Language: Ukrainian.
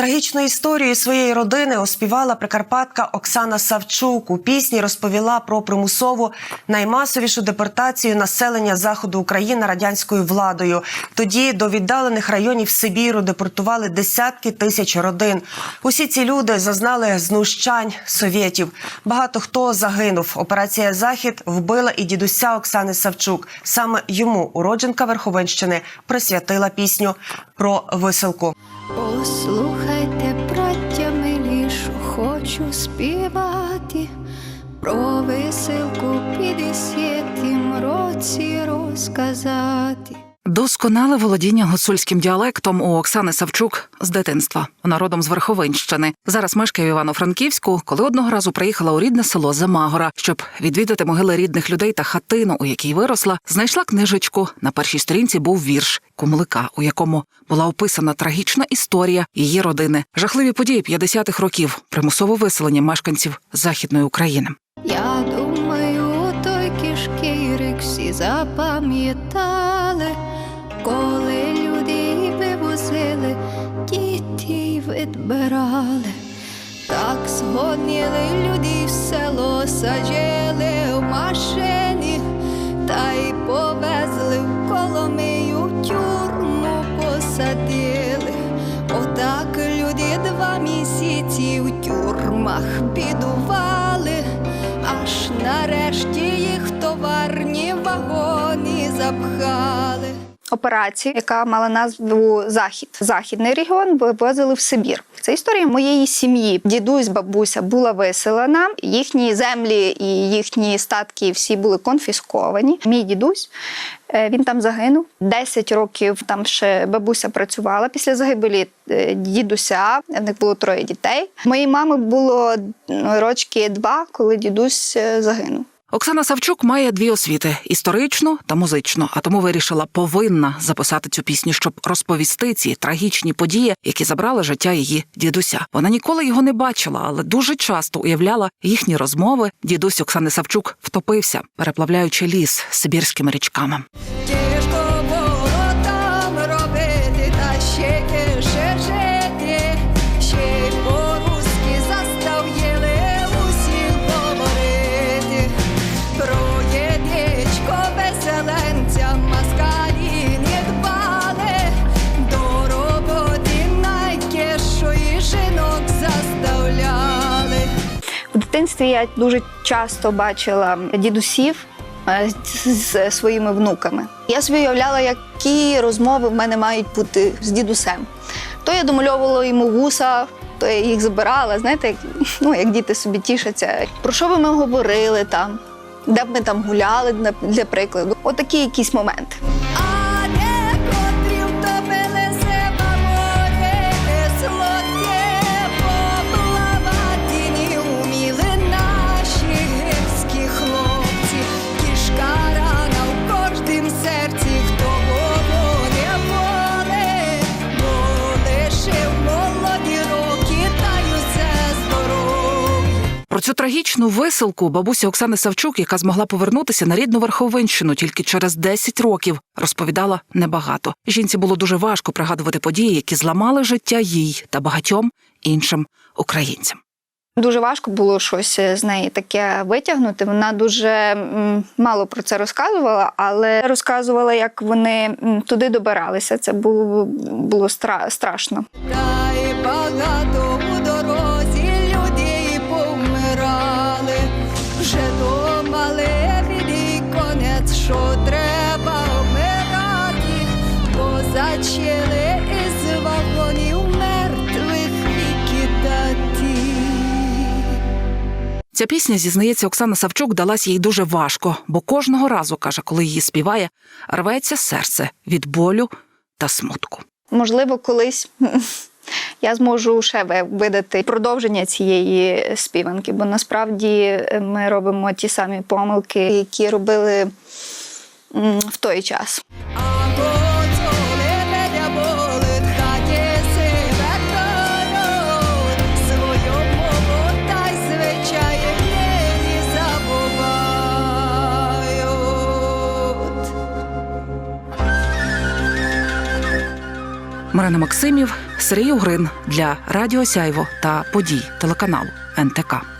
Трагічну історію своєї родини оспівала прикарпатка Оксана Савчук. У пісні розповіла про примусову наймасовішу депортацію населення заходу України радянською владою. Тоді до віддалених районів Сибіру депортували десятки тисяч родин. Усі ці люди зазнали знущань совєтів. Багато хто загинув. Операція Захід вбила і дідуся Оксани Савчук. Саме йому уродженка Верховенщини присвятила пісню про виселку. Послухайте, браття милішу, хочу співати про веселку піддесятім році розказати. Досконале володіння гуцульським діалектом у Оксани Савчук з дитинства, народом з Верховинщини. Зараз мешкає в Івано-Франківську, коли одного разу приїхала у рідне село Замагора, щоб відвідати могили рідних людей та хатину, у якій виросла, знайшла книжечку. На першій сторінці був вірш Кумлика, у якому була описана трагічна історія її родини, жахливі події 50-х років, примусове виселення мешканців західної України. Я той кишкірик всі запам'ятали, коли люди вивозили, дітей відбирали. Так згодніли люди в село саджали в машині, та й повезли в Коломию тюрму посадили. Отак люди два місяці в тюрмах бідували, аж нарешті товарні вагони запхали. операцію, яка мала назву Захід. Західний регіон вивозили в Сибір. Це історія моєї сім'ї. Дідусь, бабуся була виселена. Їхні землі і їхні статки всі були конфісковані. Мій дідусь. е, Він там загинув. 10 років там ще бабуся працювала після загибелі е, дідуся. В них було троє дітей. Моїй мами було рочки два, коли дідусь е, загинув. Оксана Савчук має дві освіти історичну та музичну, а тому вирішила повинна записати цю пісню, щоб розповісти ці трагічні події, які забрали життя її дідуся. Вона ніколи його не бачила, але дуже часто уявляла їхні розмови. Дідусь Оксани Савчук втопився, переплавляючи ліс сибірськими річками. Дитинстві я дуже часто бачила дідусів е, з своїми внуками. Я собі уявляла, які розмови в мене мають бути з дідусем. То я домальовувала йому вуса, то я їх забирала. Знаєте, як, ну, як діти собі тішаться. Про що би ми говорили там, де б ми там гуляли, для прикладу. Отакі якісь моменти. Цю трагічну висилку бабуся Оксани Савчук, яка змогла повернутися на рідну Верховинщину тільки через 10 років, розповідала небагато. Жінці було дуже важко пригадувати події, які зламали життя їй та багатьом іншим українцям. Дуже важко було щось з неї таке витягнути. Вона дуже мало про це розказувала, але розказувала, як вони туди добиралися. Це було, було стра- страшно. Та й багато вже думали біді конець, що треба вмирати, бо зачали із вагонів мертвих викидати. Ця пісня, зізнається Оксана Савчук, далась їй дуже важко, бо кожного разу, каже, коли її співає, рветься серце від болю та смутку. Можливо, колись я зможу ще видати продовження цієї співанки, бо насправді ми робимо ті самі помилки, які робили в той час. Ірина Максимів, Сергій Угрин для Радіо Сяйво та подій телеканалу НТК.